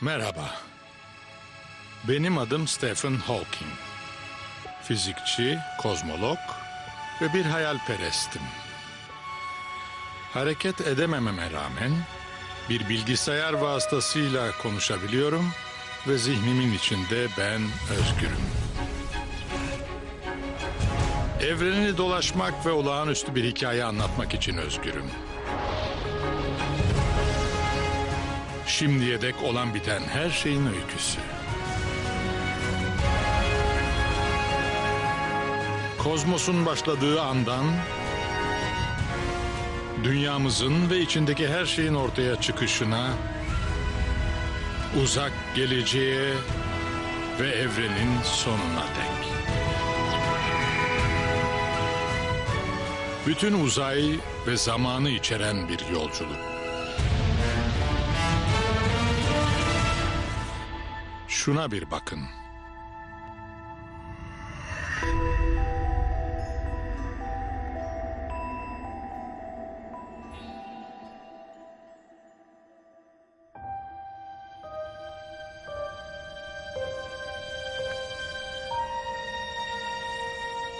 Merhaba. Benim adım Stephen Hawking. Fizikçi, kozmolog ve bir hayalperestim. Hareket edemememe rağmen bir bilgisayar vasıtasıyla konuşabiliyorum ve zihnimin içinde ben özgürüm. Evreni dolaşmak ve olağanüstü bir hikaye anlatmak için özgürüm. Şimdiye dek olan biten her şeyin öyküsü. Kozmosun başladığı andan dünyamızın ve içindeki her şeyin ortaya çıkışına, uzak geleceğe ve evrenin sonuna dek. Bütün uzay ve zamanı içeren bir yolculuk. Şuna bir bakın.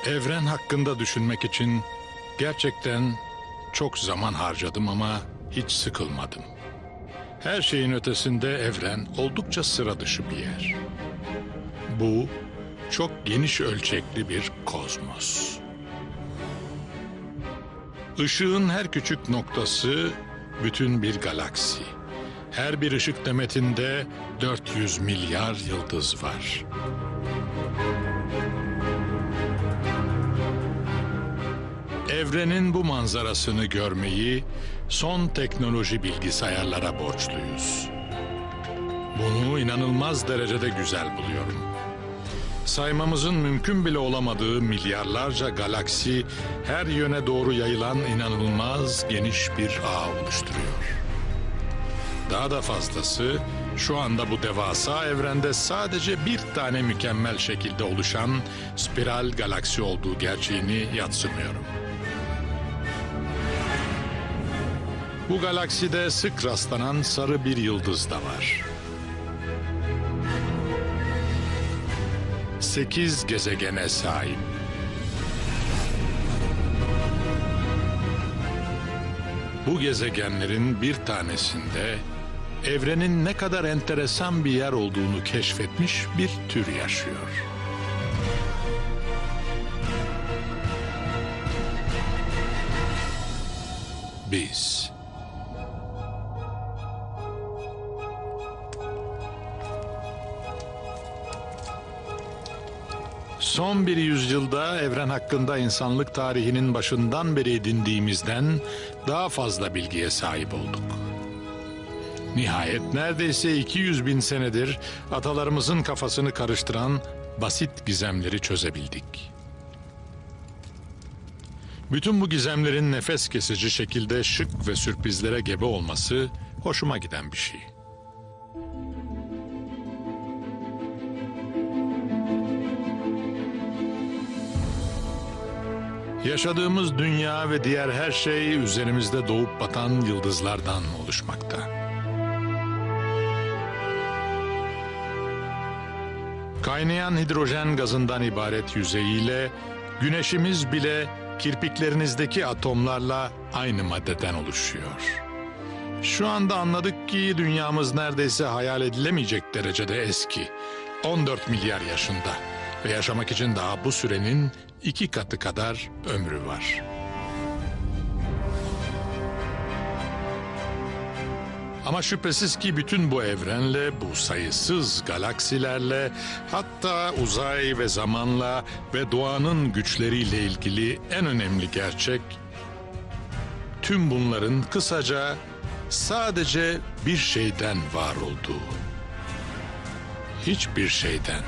Evren hakkında düşünmek için gerçekten çok zaman harcadım ama hiç sıkılmadım. Her şeyin ötesinde evren oldukça sıra dışı bir yer. Bu çok geniş ölçekli bir kozmos. Işığın her küçük noktası bütün bir galaksi. Her bir ışık demetinde 400 milyar yıldız var. Evrenin bu manzarasını görmeyi son teknoloji bilgisayarlara borçluyuz. Bunu inanılmaz derecede güzel buluyorum. Saymamızın mümkün bile olamadığı milyarlarca galaksi her yöne doğru yayılan inanılmaz geniş bir ağ oluşturuyor. Daha da fazlası şu anda bu devasa evrende sadece bir tane mükemmel şekilde oluşan spiral galaksi olduğu gerçeğini yatsımıyorum. Bu galakside sık rastlanan sarı bir yıldız da var. Sekiz gezegene sahip. Bu gezegenlerin bir tanesinde evrenin ne kadar enteresan bir yer olduğunu keşfetmiş bir tür yaşıyor. Biz. Son bir yüzyılda evren hakkında insanlık tarihinin başından beri edindiğimizden daha fazla bilgiye sahip olduk. Nihayet neredeyse 200 bin senedir atalarımızın kafasını karıştıran basit gizemleri çözebildik. Bütün bu gizemlerin nefes kesici şekilde şık ve sürprizlere gebe olması hoşuma giden bir şey. Yaşadığımız dünya ve diğer her şey üzerimizde doğup batan yıldızlardan oluşmakta. Kaynayan hidrojen gazından ibaret yüzeyiyle güneşimiz bile kirpiklerinizdeki atomlarla aynı maddeden oluşuyor. Şu anda anladık ki dünyamız neredeyse hayal edilemeyecek derecede eski. 14 milyar yaşında ve yaşamak için daha bu sürenin iki katı kadar ömrü var. Ama şüphesiz ki bütün bu evrenle, bu sayısız galaksilerle, hatta uzay ve zamanla ve doğanın güçleriyle ilgili en önemli gerçek, tüm bunların kısaca sadece bir şeyden var olduğu. Hiçbir şeyden.